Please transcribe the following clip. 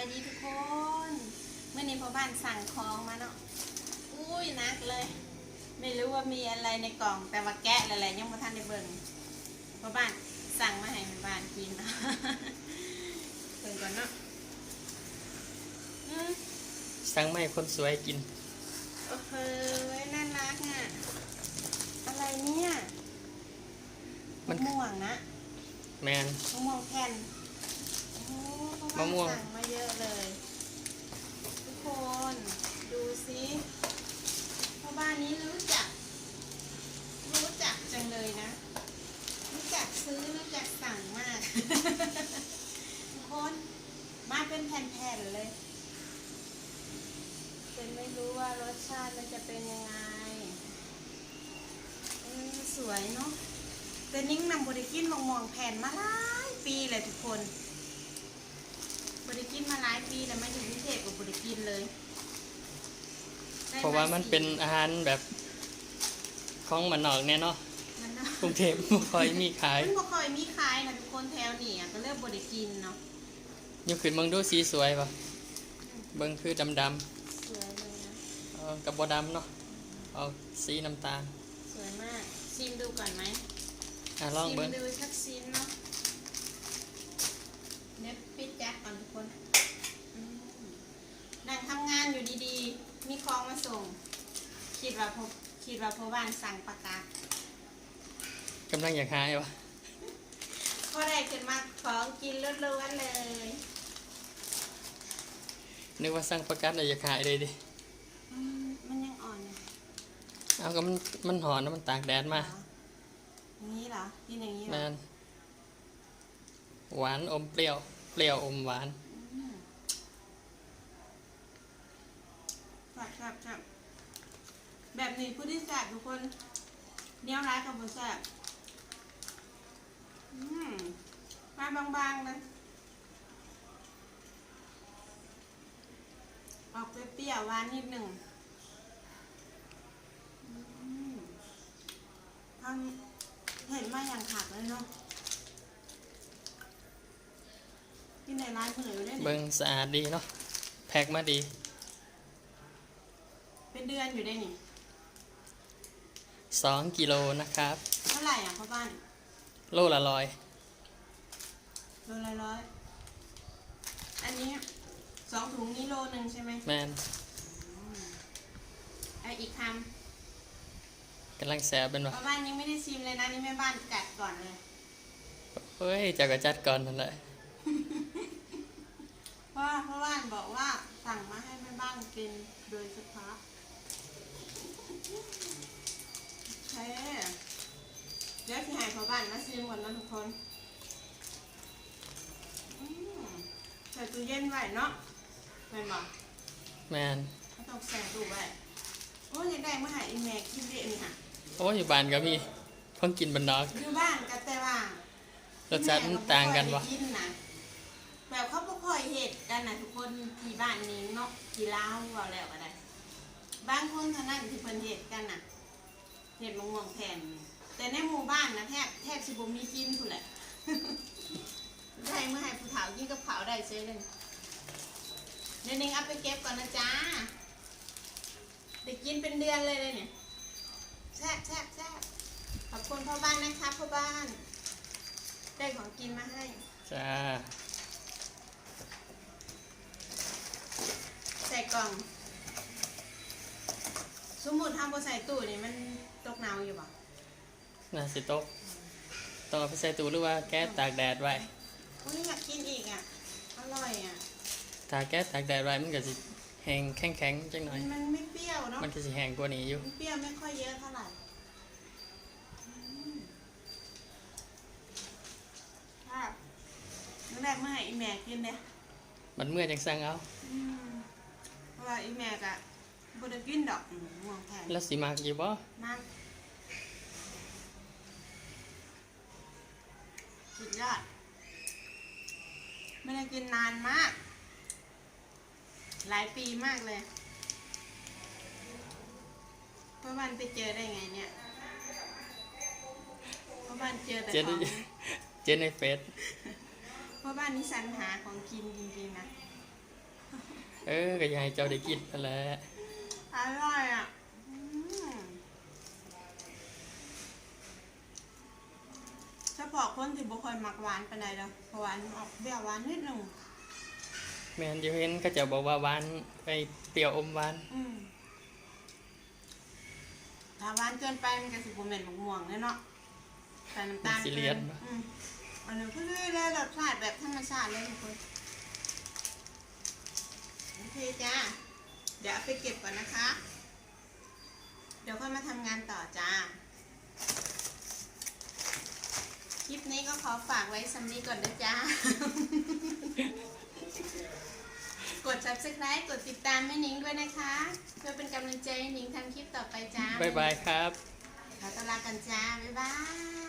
ายดีทุกคนเมื่อนี้พ่อบ้านสั่งของมาเนาะอุ้ยนักเลย ไม่รู้ว่ามีอะไรในกล่องแต่ว่าแกะอะไรยังไม่ทันได้เบิ่งพ่อบ้านสั่งมาให้แม่บ้านกินเนาะเบิ่งก่อนเนาะอืมสั่งมาให้คนสวยกินโอ้โหน่ารักอะอะไรเนี่ยมันมะม่วงนะแมนมะม่วงแผ่น โอ้โหพ่อบ้านมะม่วง สั่งมาเยอะเลย ทุกคนดูสิพ่อบ้านนี้รู้จัก รู้จักจังเลยนะ รู้จักซื้อรู้จักสั่งมาก ทุกคนมาเป็นแผ่นๆเลย เป็นไม่รู้ว่ารสชาติมันจะเป็นยังไงเออสวยเนาะแต่นิ่งนำบริกินมองมองๆแผ่นมาหลายปีเลยทุกคน บริกินมาหลายปีแล้วมาอยู่กรุงเทพกับบริกินเลยได้เพราะว่ามันเป็นอาหารแบบของมันนอกแน่เนาะมันเนาะกรุงเทพบ่ค่อยมีขายมันบ่ค่อยมีขายนะทุกคนแถวนี้อะก็เริ่มบริกินเนาะยกขึ้นเบิ่งดูสีสวยปะเบิ่งคือดำดสวยเลยนะำเอากับบ่ดำเนาะเอาสีน้ำตาลสวยมากชิมดูก่อนไหม อะลองเบิ่งชิมดูสักชิ้นเนาะเน็บปิดแจ็คก่อนทุกคนอืมนั่ง ทำงานอยู่ดีๆ มีของมาส่ง คิดว่าพบคิดว่าพ่อบ้านสั่งประกาศกำลังอยากหายวะก็ได้ขึ้นมาของกินล้วนๆเลย นึกว่าสั่งประกันแล้วอยากหายเลยดิอืมมันยังอ่อนอยู่เอาก็มันมันหอนแล้วมันตากแดดมาเหรออย่างนี้เหรอกินอย่างนี้เหรแมอนหวานอมเปรี้ยว เปรี้ยวอมหวาน อืม ครับครับแบบนี้ผู้ที่แสบทุกคนเนี้ยวร้ายกับบนแสบมาบางๆเลยออกเปรี้ยวๆหวานนิดหนึ่งอืมทำเห็นมาอย่างขักเลยเนาะกินในร้านเหนื่อยอยู่ได้เบิ่งสะอาดดีเนาะแพ็คมาดี เป็นเดือนอยู่ได้นี่2กิโลนะครับ เท่าไหร่อะพ่อบ้านโลละร้อยโลละร้อยอันนี้สองถุงนี้โลหนึ่งใช่ไหมแมนไอาอีกคกำลังแสบเป็นำวะพ่อบ้านยังไม่ได้ชิมเลยนะนี่แม่บ้านกัดก่อนเลย เฮ้ยเจากระจัดก่อนนั่นแหละเพราะว่าพ่อบ้านบอกว่าสั่งมาให้แม่บ้านกินโดยเฉพาะ โอเคเดี๋ยวพี่ให้พ่อบ้านมาชิมก่อนนะทุกคนอืมใส่ตู้เย็นไว้เนาะเป็นบอกแมนเขาต้องแซงดูไว้โอ้ยยังได้มาใหาอีแม่กินเด็นี่ค่ะโอ้อยู่บ้านก็มีเพิ่งกินบันนอกอยู่บ้านก็แต่ว่ารสชาติมันต่างกันวะ แม่บ่ค่อยได้กินนะแบบเขาบ่ค่อยเห็ดกันนะทุกคนที่บ้านนี้เนาะที่ลาวว่าแล้วก็ได้ บางคนเท่านั้นที่เพิ่นเห็ดกันน่ะเห็ดมะม่วงแผ่นแต่ในหมู่บ้านนะแทบแทบสิบ่มีกินพุ่นแหละ ได้เมื่อให้ผู้เฒ่ากินกับข้าวได้เฉยเลยเดี๋ยวนึงเอาไปเก็บก่อนนะจ๊ะได้กินเป็นเดือนเลยเลยเนี่ยแซ่บแซ่บแซ่บขอบคุณพ่อบ้านนะคะพ่อบ้าน ได้ของกินมาให้ จ้าใส่กล่อง สมมุติทำบใส่ตู้นี่มันตกหนาวอยู่ป่ะน่าสิตกต้องเอาไปใส่ตู้หรือว่าแก๊สตากแดดไว้อุ้ยอยากกินอีกอะ อร่อยอะ ถ้าแก๊สตากแดดไว้มันก็สิแห้งแข็งๆจังหน่อย มันไม่เปรี้ยวเนาะมันก็สิแห้งกว่านี้อยู่ มันเปรี้ยวไม่ค่อยเยอะเท่าไหร่อืมครับนั่นแรกเมื่อให้อีแม่กินเนี่ยมันเมื่อจังสั่งเอา อืมเพราะว่าอีแม่กะ บไดกินดอกอืมม่วงแทนแล้วสิมากอยู่บ่มากสุดยอดไม่ได้กินนานมาก หลายปีมากเลยพ่อบ้านไปเจอได้ไงเนี่ยพ่อบ้านเจอแต่เจนของเจนในเฟซพ่อบ้านนี่สรรหาของกินจริงๆนะ เออก็อยากให้เจ้าได้กินนั่นแหละ อร่อยอะอืมเฉพาะคนที่บุคอยมักหวานปานใดเด้อเพราะหวานออกเปรี้ยวหวานนิดหนึงแม่นอยู่เห็นก็จะบอกว่าหวานไอเปรี้ยวอมหวานอืมถ้าหวานเกินไปมันก็สิบ่แม่นมะม่วงเลยเนาะใส่น้ำตาลสิเลียนกิอืมอันนี้คือได้รสชาติแบบธรรมชาติเลยทุกคนโอเคจ้า เดี๋ยวเอาไปเก็บก่อนนะคะ เดี๋ยวค่อยมาทำงานต่อจ้า คลิปนี้ก็ขอฝากไว้สำนี้ก่อนนะจ้า กด subscribe กดติดตามแม่นิ้งด้วยนะคะ เพื่อเป็นกำลังใจให้นิ้งทำคลิปต่อไปจ้าบ๊ายบายครับ ขอตัวลากันจ้า บ๊ายบาย